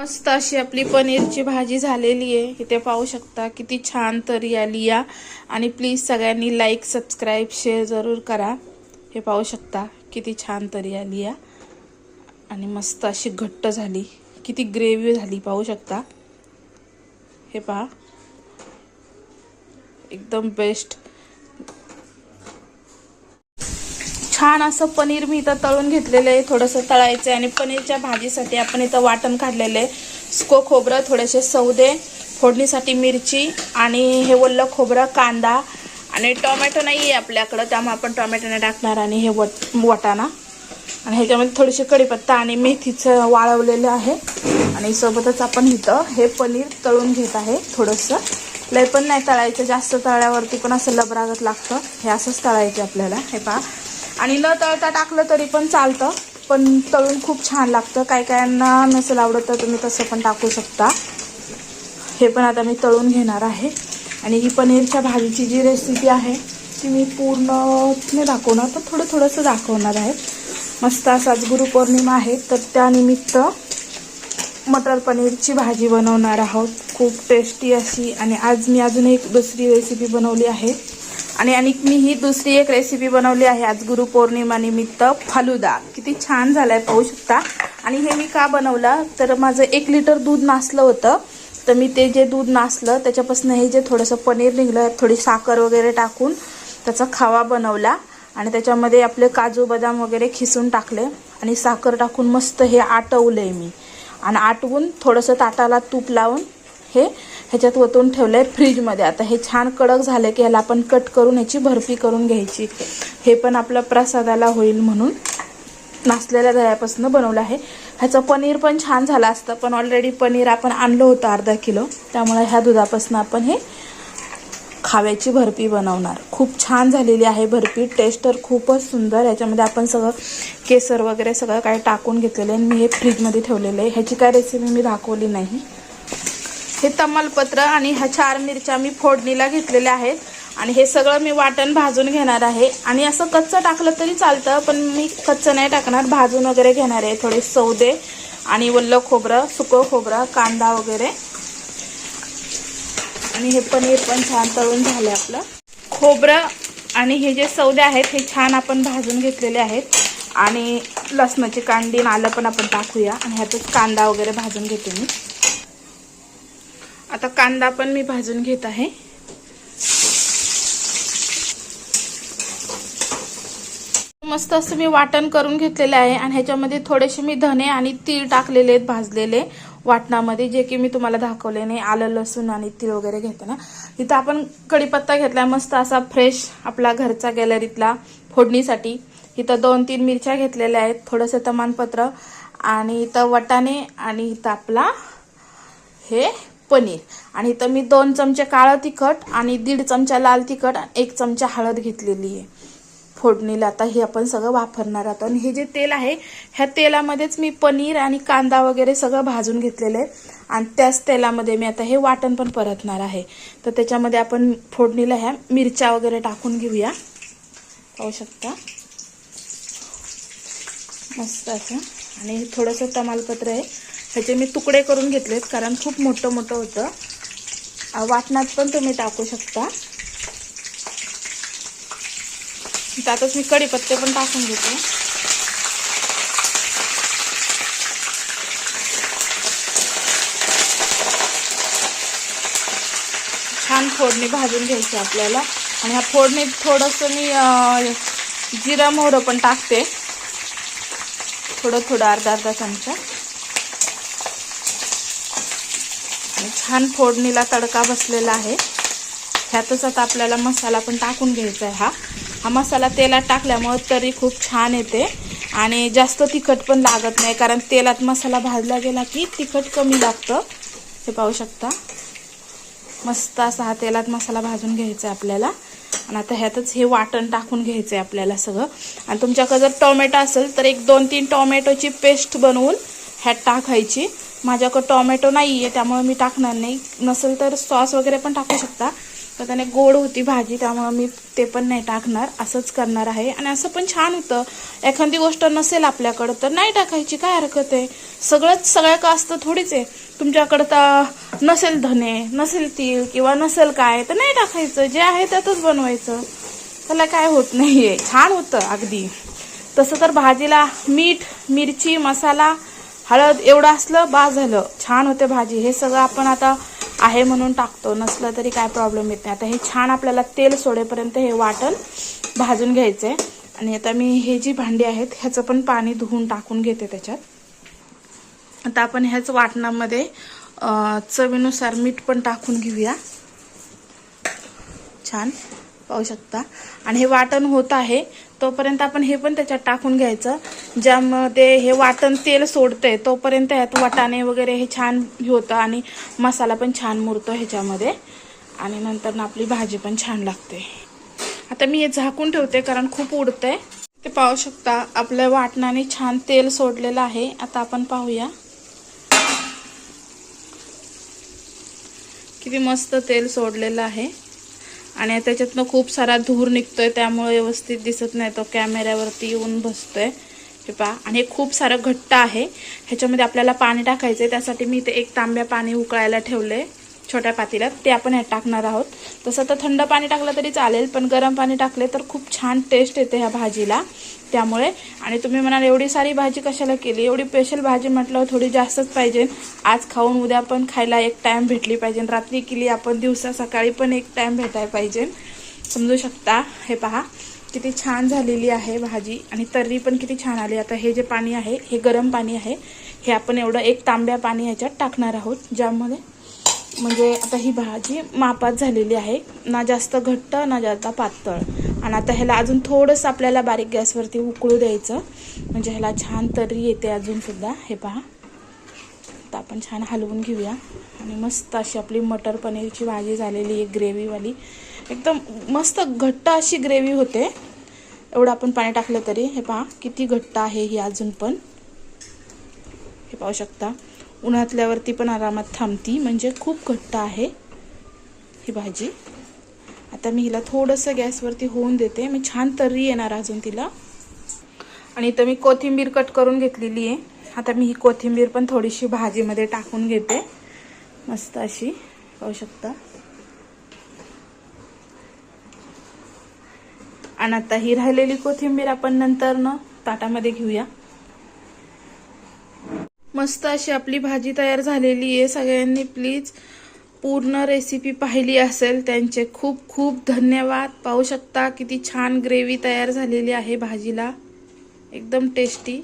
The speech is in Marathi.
मस्त अशी आपली पनीरची भाजी झालेली आहे. इथे पाहू शकता किती छान तरी आली या. आणि प्लीज सगळ्यांनी लाईक सबस्क्राईब शेअर जरूर करा. हे पाहू शकता किती छान तरी आली या. आणि मस्त अशी घट्ट झाली. किती ग्रेव्ही झाली पाहू शकता. हे पहा. एकदम बेस्ट छान असं पनीर मी इथं तळून घेतलेलं आहे. थोडंसं तळायचं आहे आणि पनीरच्या भाजीसाठी आपण इथं वाटण काढलेलं आहे. स्को खोबरं थोडेसे सौदे फोडणीसाठी मिरची आणि हे ओलं खोबरं कांदा आणि टोमॅटो नाही आहे आपल्याकडं त्यामुळे आपण टोमॅटो नाही टाकणार आणि हे वट वटाणा. आणि ह्याच्यामध्ये थोडीशी कढीपत्ता आणि मेथीचं वाळवलेलं आहे. आणि सोबतच आपण इथं हे पनीर तळून घेत आहे थोडंसं. लय पण नाही तळायचं जास्त तळल्यावरती पण असं लबरागत लागतं. हे असंच तळायचं आपल्याला. हे पहा आणि न तळता टाकलं तरी पण चालतं पण तळून खूप छान लागतं. काही कायांना नसेल आवडत तर तुम्ही तसं पण टाकू शकता. हे पण आता मी तळून घेणार आहे. आणि ही पनीरच्या भाजीची जी रेसिपी आहे ती मी पूर्ण नाही दाखवणार पण थोडं थोडंसं दाखवणार आहे. मस्त असा आज गुरुपौर्णिमा आहे तर त्यानिमित्त मटर पनीरची भाजी बनवणार आहोत. खूप टेस्टी अशी आणि आज मी अजून एक दुसरी रेसिपी बनवली आहे. आणि आणि मी ही दुसरी एक रेसिपी बनवली आहे. आज गुरुपौर्णिमानिमित्त फालुदा. किती छान झालाय पाहू शकता. आणि हे मी का बनवलं? तर माझं एक लिटर दूध नासलं होतं. तर मी ते जे दूध नासलं त्याच्यापासून हे जे थोडंसं पनीर निघलं थोडी साखर वगैरे टाकून त्याचा खावा बनवला. आणि त्याच्यामध्ये आपले काजू बदाम वगैरे खिसून टाकले. आणि साखर टाकून मस्त हे आटवलं आहे मी. आणि आटवून थोडंसं ताटाला तूप लावून हे ह्याच्यात वतून ठेवलं आहे फ्रीजमध्ये. आता हे छान कडक झालं की ह्याला आपण कट करून ह्याची भरपी करून घ्यायची. हे पण आपलं प्रसादाला होईल म्हणून नासलेल्या दह्यापासून बनवलं आहे. ह्याचं पनीर पण छान झालं असतं पण ऑलरेडी पनीर आपण आणलं होतं अर्धा किलो. त्यामुळे ह्या दुधापासून आपण हे खाव्याची भरपी बनवणार. खूप छान झालेली आहे भरपी टेस्ट तर खूपच सुंदर. ह्याच्यामध्ये आपण सगळं केसर वगैरे सगळं काय टाकून घेतलेलं आहे. आणि मी हे फ्रीजमध्ये ठेवलेलं आहे. ह्याची काय रेसिपी मी दाखवली नाही. हे तमालपत्र आणि ह्या चार मिरच्या मी फोडणीला घेतलेल्या आहेत. आणि हे सगळं मी वाटण भाजून घेणार आहे. आणि असं कच्चं टाकलं तरी चालतं पण मी कच्चं नाही टाकणार. भाजून वगैरे घेणार आहे थोडे सौदे आणि वल्ल खोबरं सुकं खोबरं कांदा वगैरे. आणि हे पनीर पण छान तळून झालं आपलं. खोबरं आणि हे जे सौदे आहेत हे छान आपण भाजून घेतलेले आहेत. आणि लसणाची कांडी आलं पण आपण टाकूया. आणि ह्यातच कांदा वगैरे भाजून घेते मी. आता कांदा पण मी भाजून घेत आहे. मस्त असं मी वाटण करून घेतलेलं आहे आणि ह्याच्यामध्ये थोडेसे मी धने आणि तीळ टाकलेले आहेत भाजलेले वाटणामध्ये जे की मी तुम्हाला दाखवले नाही आलं लसूण आणि तीळ वगैरे घेताना. तिथं आपण कढीपत्ता घेतला मस्त असा फ्रेश आपला घरचा गॅलरीतला फोडणीसाठी. इथं दोन तीन मिरच्या घेतलेल्या आहेत थोडंसं तमानपत्र आणि इथं वटाणे आणि इथं आपला हे पनीर. आणि इथं मी दोन चमचे काळं तिखट आणि दीड चमचा लाल तिखट आणि एक चमचा हळद घेतलेली आहे. फोडणीला आता हे आपण सगळं वापरणार आहोत. आणि हे जे तेल आहे ह्या तेलामध्येच मी पनीर आणि कांदा वगैरे सगळं भाजून घेतलेलं आहे. आणि त्याच तेलामध्ये मी आता हे वाटण पण परतणार आहे. तर त्याच्यामध्ये आपण फोडणीला ह्या मिरच्या वगैरे टाकून घेऊया. पाहू शकता? मस्त असं. आणि थोडंसं तमालपत्र आहे. ह्याचे मी तुकडे करून घेतलेत कारण खूप मोठं मोठं होतं. वाटणात पण तुम्ही टाकू शकता. त्यातच मी कढीपत्ते पण टाकून घेते. छान फोडणी भाजून घ्यायची आपल्याला. आणि ह्या फोडणीत थोडंसं मी जिरा मोहरं पण टाकते. थोडं थोडं अर्धा अर्धा चमचा. आणि छान फोडणीला तडका बसलेला आहे. ह्यातच आता आपल्याला मसाला पण टाकून घ्यायचा आहे हा. हा मसाला तेलात टाकल्यामुळं तरी खूप छान येते आणि जास्त तिखट पण लागत नाही कारण तेलात मसाला भाजला गेला की तिखट कमी लागतं. हे पाहू शकता. मस्त असा हा तेलात मसाला भाजून घ्यायचा आहे आपल्याला. आणि आता ह्यातच हे वाटण टाकून घ्यायचं आहे आपल्याला सगळं. आणि तुमच्याकडे जर टोमॅटो असेल तर एक दोन तीन टोमॅटोची पेस्ट बनवून ह्यात टाकायची. माझ्याकडं टोमॅटो नाही आहे त्यामुळे मी टाकणार नाही. नसेल तर सॉस वगैरे पण टाकू शकता. तर त्याने गोड होती भाजी त्यामुळं मी ते पण नाही टाकणार. असंच करणार आहे. आणि असं पण छान होतं. एखादी गोष्ट नसेल आपल्याकडं तर नाही टाकायची. काय हरकत आहे? सगळंच सगळं का असतं थोडीच आहे. तुमच्याकडं तर नसेल धने नसेल तीळ किंवा नसेल काय तर नाही टाकायचं. जे आहे त्यातच बनवायचं. त्याला काय होत नाहीये. छान होतं अगदी. तसं तर भाजीला मीठ मिरची मसाला हळद एवढं असलं बा झालं. छान होते भाजी. हे सगळं आपण आता आहे म्हणून टाकतो. नसलं तरी काय प्रॉब्लेम येत नाही. आता हे छान आपल्याला तेल सोडेपर्यंत हे वाटण भाजून घ्यायचंय. आणि आता मी हे जी भांडी आहेत ह्याचं पण पाणी धुवून टाकून घेते त्याच्यात. आता आपण ह्याच वाटणामध्ये चवीनुसार मीठ पण टाकून घेऊया. छान. पाहू शकता. आणि हे वाटण होत आहे. तोपर्यंत आपण हे पण त्याच्यात टाकून घ्यायचं. ज्यामध्ये हे वाटण तेल सोडतंय तोपर्यंत ह्यात वाटाणे वगैरे हे छान होतं आणि मसाला पण छान मुरतो ह्याच्यामध्ये. आणि नंतर ना आपली भाजी पण छान लागते. आता मी हे झाकून ठेवते कारण खूप उडतंय. ते पाहू शकता आपल्या वाटणाने छान तेल सोडलेलं आहे. आता आपण पाहूया. किती मस्त तेल सोडलेलं आहे. आणि त्याच्यातनं खूप सारा धूर निघतोय त्यामुळे व्यवस्थित दिसत नाही. तो कॅमेऱ्यावरती येऊन बसतोय. हे पहा. आणि हे खूप सारं घट्ट आहे. ह्याच्यामध्ये आपल्याला पाणी टाकायचं आहे त्यासाठी मी इथे एक तांब्या पाणी उकळायला ठेवले छोट्या पातेल्यात ते आपण ह्यात टाकणार आहोत. तसं तर थंड पाणी टाकलं तरी चालेल पण गरम पाणी टाकले तर खूप छान टेस्ट येते ह्या भाजीला. त्यामुळे आणि तुम्ही म्हणाल एवढी सारी भाजी कशाला केली? एवढी स्पेशल भाजी म्हटल्यावर थोडी जास्तच पाहिजे. आज खाऊन उद्या पण खायला एक टाईम भेटली पाहिजे. रात्री केली आपण दिवसा सकाळी पण एक टाईम भेटायला पाहिजे. समजू शकता? हे पहा. किती छान झालेली आहे भाजी आणि तर्री पण किती छान आली. आता हे जे पाणी आहे हे गरम पाणी आहे हे आपण एवढं एक तांब्या पाणी ह्याच्यात टाकणार आहोत. ज्यामध्ये म्हणजे आता ही भाजी मापात झालेली आहे. ना जास्त घट्ट ना जास्त पातळ. आणि आता ह्याला अजून थोडंसं आपल्याला बारीक गॅसवरती उकळू द्यायचं. म्हणजे ह्याला छान तरी येते अजून सुद्धा. हे पहा. आता आपण छान हलवून घेऊया. आणि मस्त अशी आपली मटर पनीरची भाजी झालेली आहे ग्रेव्हीवाली. एकदम मस्त घट्ट अशी ग्रेव्ही होते. एवढं आपण पाणी टाकलं तरी. हे पहा किती घट्ट आहे ही अजून पण. हे पाहू शकता. उन्हातल्यावरती पण आरामात थांबती. म्हणजे खूप घट्ट आहे ही भाजी. आता मी हिला थोडंसं गॅसवरती होऊन देते. मी छान तर्री येणार अजून तिला. आणि इथं मी कोथिंबीर कट करून घेतलेली आहे. आता मी ही कोथिंबीर पण थोडीशी भाजीमध्ये टाकून घेते. मस्त अशी. पाहू शकता. आणि आता ही राहिलेली कोथिंबीर आपण नंतर न ताटामध्ये घेऊया. मस्त अशी आपली भाजी तयार झालेली आहे. सगळ्यांनी प्लीज पूर्ण रेसिपी पाहिली असेल त्यांचे. खूप खूप धन्यवाद. पाहू शकता किती छान ग्रेव्ही तयार झालेली आहे भाजीला. एकदम टेस्टी